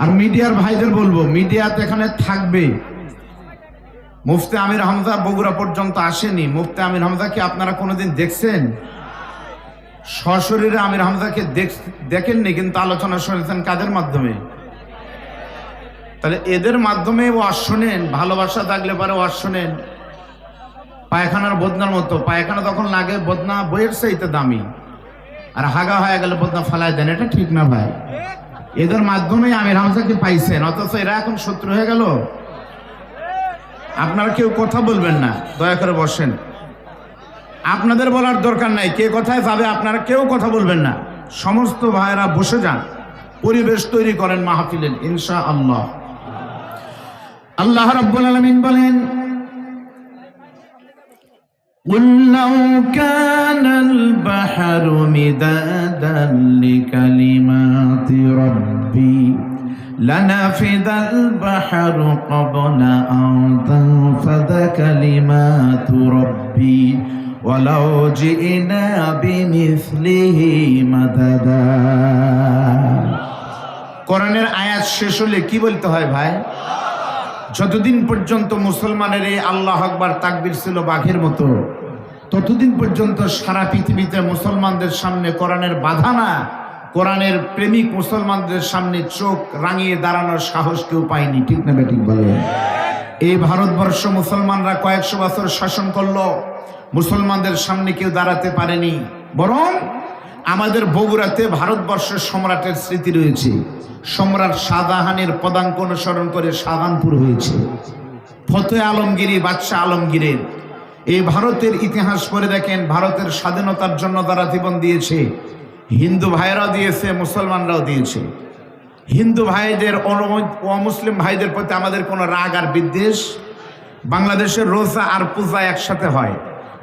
আর মিডিয়ার ভাইদের বলব মিডিয়াতে এখানে থাকবে মুফতি আমির হামজা বগুড়া পর্যন্ত আসেনি। মুফতি আমির হামজা কি আপনারা কোনোদিন দেখছেন? সশরীরে আমির হামজাকে দেখ- দেখেননি, কিন্তু আলোচনা শুনেছেন কাদের মাধ্যমে? তাহলে এদের মাধ্যমে ওয়াজ শোনেন, ভালোবাসা থাকলে পরে ওয়াজ শোনেন। পায়খানার বদনার মতো। পায়খানা তখন লাগে, বদনা বইয়ের চাইতে দামি। আর হাগা হয়ে গেলে বদনা ফালায় দেন, এটা ঠিক না ভাই? এদের মাধ্যমে আমির হামজাকে পাইছেন, অথচ এরা এখন শত্রু হয়ে গেল। আপনারা কেউ কথা বলবেন না, দয়া করে বসেন। আপনাদের বলার দরকার নাই, কে কথায় যাবে আপনারা কেউ কথা বলবেন না। সমস্ত ভাইয়েরা বসে যান, পরিবেশ তৈরি করেন মাহফিলেন ইনশা আল্লাহ আল্লাহ রাব্বুল আলামিন বলেন قل لو كان البحر مدادا لكلمات ربي لنفد البحر قبل أن تنفذ كلمات ربي ولو جئنا بمثله مددا কোরআনের আয়াত শেষ হলে কি বলতে হয় ভাই যতদিন পর্যন্ত মুসলমানের এই আল্লাহ আকবার তাকবির ছিল বাঘের মতো, ততদিন পর্যন্ত সারা পৃথিবীতে মুসলমানদের সামনে কোরআনের বাধা না, কোরআনের প্রেমিক মুসলমানদের সামনে চোখ রাঙিয়ে দাঁড়ানোর সাহস কেউ পায়নি। ঠিক না ঠিক বলে? এই ভারতবর্ষ মুসলমানরা কয়েকশো বছর শাসন করল, মুসলমানদের সামনে কেউ দাঁড়াতে পারেনি। বরং আমাদের বগুড়াতে ভারতবর্ষের সম্রাটের স্মৃতি রয়েছে। সম্রাট শাহজাহানের পদাঙ্ক অনুসরণ করে শাহজাহানপুর হয়েছে। ফতে আলমগিরি বাদশাহ আলমগীরের। এই ভারতের ইতিহাস পড়ে দেখেন, ভারতের স্বাধীনতার জন্য তারা জীবন দিয়েছে, হিন্দু ভাইয়েরাও দিয়েছে, মুসলমানরাও দিয়েছে। হিন্দু ভাইদের অমুসলিম ভাইদের প্রতি আমাদের কোনো রাগ আর বিদ্বেষ? বাংলাদেশের রোজা আর পূজা একসাথে হয়।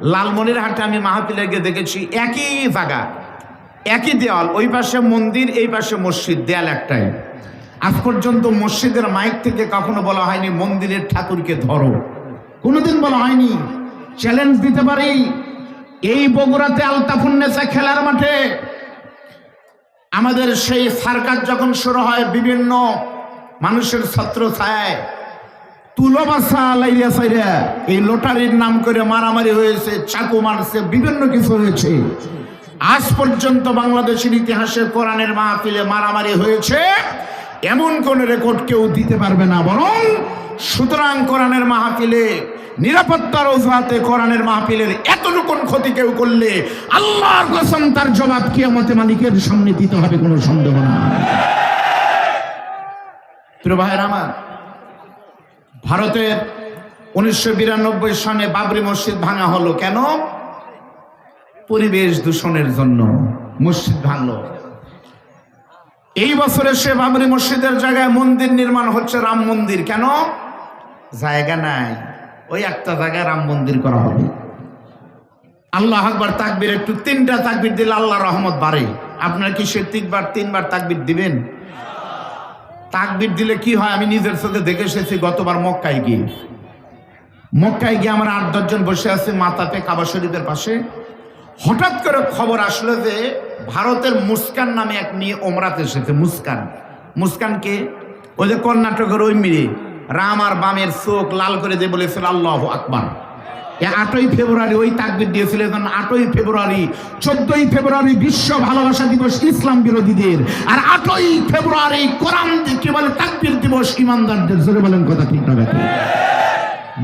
লালমনিরহাটে আমি মাহফিলে গিয়ে দেখেছি, একই জায়গা। একই দেওয়াল ওই পাশে মন্দির, এই পাশে মসজিদ, দেয়াল একটাই। আজ পর্যন্ত মসজিদের মাইক থেকে কখনো বলা হয়নি, মন্দিরের ঠাকুরকে ধরো। কোনোদিন বলা হয়নি। চ্যালেঞ্জ দিতে পারি। এই বগুড়াতে আলতাফুন্নেসা খেলার মাঠে আমাদের সেই সার্কাস যখন শুরু হয়, বিভিন্ন মানুষের ছত্র ছায়, তুলো এই লোটারির নাম করে মারামারি হয়েছে, চাকু মারছে, বিভিন্ন কিছু হয়েছে। আজ পর্যন্ত বাংলাদেশের ইতিহাসে কোরআনের মাহফিলে মারামারি হয়েছে। এমন কোন রেকর্ড কেউ দিতে পারবে না, বরং সুতরাং কোরআনের মাহফিলে নিরাপত্তার অজুহাতে কোরআনের মাহফিলের এতটুকুন ক্ষতি কেউ করলে আল্লাহর কসম তার জবাব কিয়ামতে মালিকের সামনে দিতে হবে, কোনো সন্দেহ না। ভাইয়ের আমার, ভারতের উনিশশো বিরানব্বই সনে বাবরি মসজিদ ভাঙা হলো। কেন? পরিবেশ দূষণের জন্য মসজিদ ভাঙলো। এই বছরে সে বাবরি মসজিদের জায়গায় মন্দির নির্মাণ হচ্ছে রাম মন্দির। কেন? জায়গা নাই। ওই একটা জায়গায় রাম মন্দির করা হবে। আল্লাহ আকবার তাকবির, একটু তিনটা তাকবির দিলে আল্লাহ রহমত বাড়ে। আপনার কি সে তিনবার তিনবার তাকবির দিবেন? তাকবির দিলে কি হয়? আমি নিজের চোখে দেখে এসেছি, গতবার মক্কায় গিয়ে। মক্কায় গিয়ে আমরা আট দশজন বসে আছি মাতাতে কাবা শরীফের পাশে। হঠাৎ করে খবর আসলো যে ভারতের মুস্কান নামে এক মেয়ে ওমরাতে এসেছে, মুস্কান। মুস্কানকে ওই যে কর্ণাটকের ওই মেয়ে। রাম আর বামের চোখ লাল করে দিয়ে বলেছিল, আল্লাহ আকবার। আটই ফেব্রুয়ারি ওই তাকবির দিয়েছিল, এখন আটই ফেব্রুয়ারি, চোদ্দই ফেব্রুয়ারি বিশ্ব ভালোবাসা দিবস, ইসলাম বিরোধীদের। আর আটই ফেব্রুয়ারি কোরআন কি বলে, তাকবির দিবস ইমানদারদের জোরে বলেন কথা ঠিক না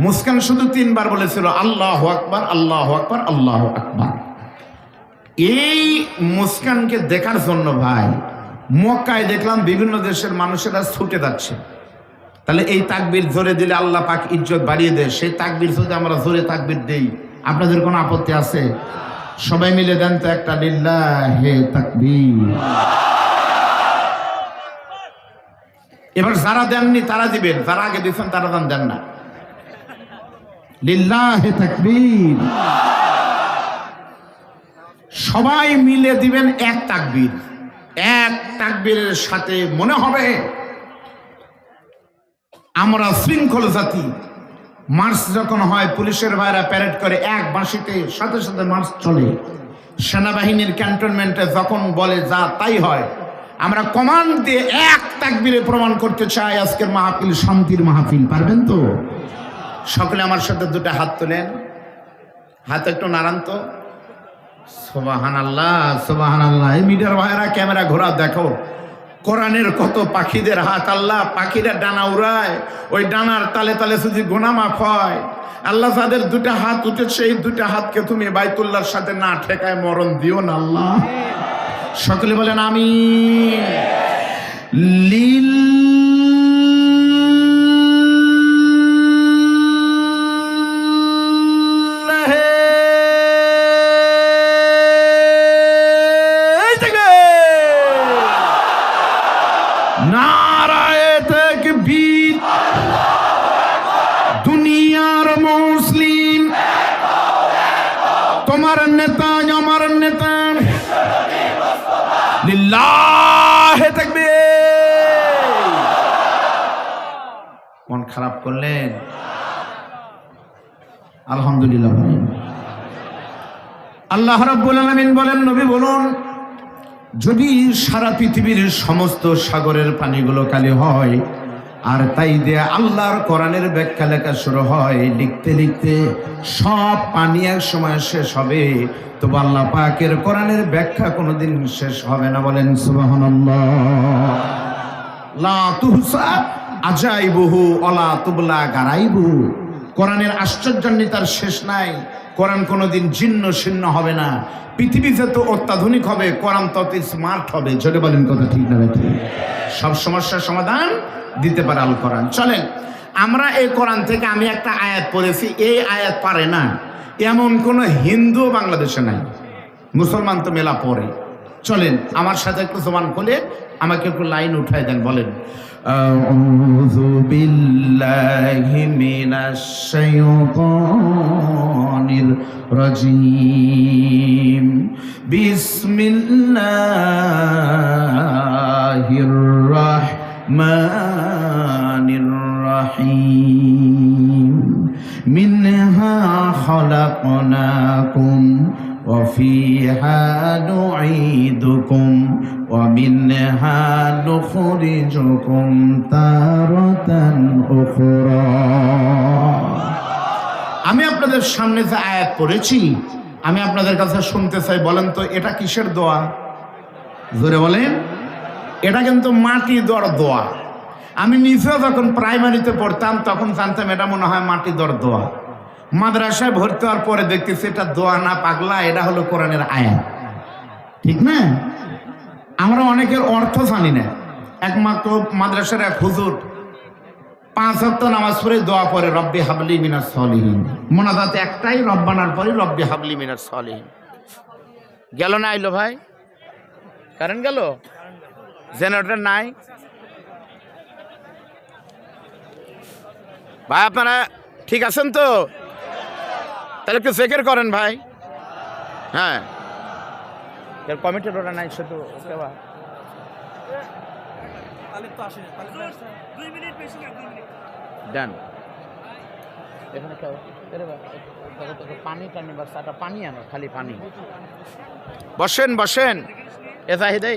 মুস্কান শুধু তিনবার বলেছিল, আল্লাহ আকবার আল্লাহ আকবার আল্লাহ আকবার। এই মুস্কানকে দেখার জন্য ভাই, মক্কায় দেখলাম বিভিন্ন দেশের মানুষেরা ছুটে যাচ্ছে। তাহলে এই তাকবির জোরে দিলে আল্লাহ পাক ইজ্জত বাড়িয়ে দেয়। সেই তাকবির যদি আমরা জোরে তাকবির দেই, আপনাদের কোনো আপত্তি আছে? সবাই মিলে দেন তো একটা লিল্লাহে তাকবীর। এবার যারা দেননি তারা দিবেন, যারা আগে দিচ্ছেন তারা দেন না। লিল্লাহে তাকবীর। সবাই মিলে দিবেন এক তাকবির। এক তাকবীরের সাথে মনে হবে, আমরা শৃঙ্খল জাতি। মার্চ যখন হয়, পুলিশের ভাইরা প্যারেড করে এক বাঁশিতে সাথে সাথে মার্চ চলে। সেনাবাহিনীর ক্যান্টনমেন্টে যখন বলে যা তাই হয়, আমরা কমান্ড দিয়ে এক তাকবিরে প্রমাণ করতে চাই, আজকের মাহফিল শান্তির মাহফিল, পারবেন তো? সকলে আমার সাথে দুটো হাত তোলেন। হাত একটু নাড়ান তো। সোবাহান আল্লাহ সোবাহান আল্লাহ মিডিয়ার ক্যামেরা ঘোরা, দেখো। কত পাখিদের হাত, আল্লাহ ডানা উড়ায়। ওই ডানার তালে তালে শুধু আল্লাহ হাত হাতকে তুমি বাইতুল্লাহর সাথে না ঠেকায় মরণ দিও না, আল্লাহ। সকলে বলেন আমি লিল তোমার নেতা আমার নেতা লিল্লাহ তাকবীর মন খারাপ করলেন আলহামদুলিল্লাহ বলেন আল্লাহ রাব্বুল আলামিন বলেন নবী বলুন যদি সারা পৃথিবীর সমস্ত সাগরের পানিগুলো কালি হয় আর তাই দিয়ে আল্লাহর কোরআনের ব্যাখ্যা লেখা শুরু হয়। লিখতে লিখতে সব পানি এক সময় শেষ হবে। তবু আল্লাহ পাকের কোরআনের ব্যাখ্যা কোনোদিন শেষ হবে না বলেন আজাইবুহু অলা তুবলা গারাইবুহু কোরআনের আশ্চর্যান্বিতার শেষ নাই। কোরআন কোনোদিন জীর্ণ শীর্ণ হবে না। পৃথিবী যত অত্যাধুনিক হবে, কোরআন তত স্মার্ট হবে। জোরে বলেন কথা ঠিক না ঠিক সব সমস্যার সমাধান দিতে পারে আল কোরআন। চলেন, আমরা এই কোরআন থেকে আমি একটা আয়াত পড়েছি, এই আয়াত পারে না। এমন কোনো হিন্দু বাংলাদেশে নাই। মুসলমান তো মেলা পড়ে। চলেন, আমার সাথে একটু সমান খুলে আমাকে একটু লাইন উঠাই দেন, বলেন রাজিম। বিসমিল্লাহির الرحمن الرحيم منها خلقناكم وفيها نعيدكم ومنها نخرجكم تارة أخرى আমি আপনাদের সামনে যে আয়াত পড়েছি আমি আপনাদের কাছে শুনতে চাই বলেন তো এটা কিসের দোয়া জোরে বলেন এটা কিন্তু মাটি দর দোয়া। আমি নিজেও যখন প্রাইমারিতে পড়তাম, তখন জানতাম এটা মনে হয় মাটি দর দোয়া। মাদ্রাসায় ভর্তি হওয়ার পরে দেখতেছি এটা দোয়া না পাগলা, এটা হলো কোরআনের আয়াত। ঠিক না? আমরা অনেকের অর্থ জানি না। একমাত্র মাদ্রাসার এক হুজুর পাঁচ হপ্ত নামাজ পড়ে দোয়া পরে রব্বি হাবলি মিনার সলিহীন। মোনাজাত একটাই, রব্বানার পরে রব্বি হাবলি মিনার সলিহীন। গেল না আইলো ভাই? কারেন্ট গেল? জেনারেটর নাই। ভাই আপনারা ঠিক আছেন তো? তাহলে একটু চেকের করেন ভাই। হ্যাঁ। এর কমিটির ওটা নাই শুধু ওকে বা দেন এখানে পানি টানি বা চাটা পানি আনো খালি পানি। বসেন বসেন। এ জাহিদাই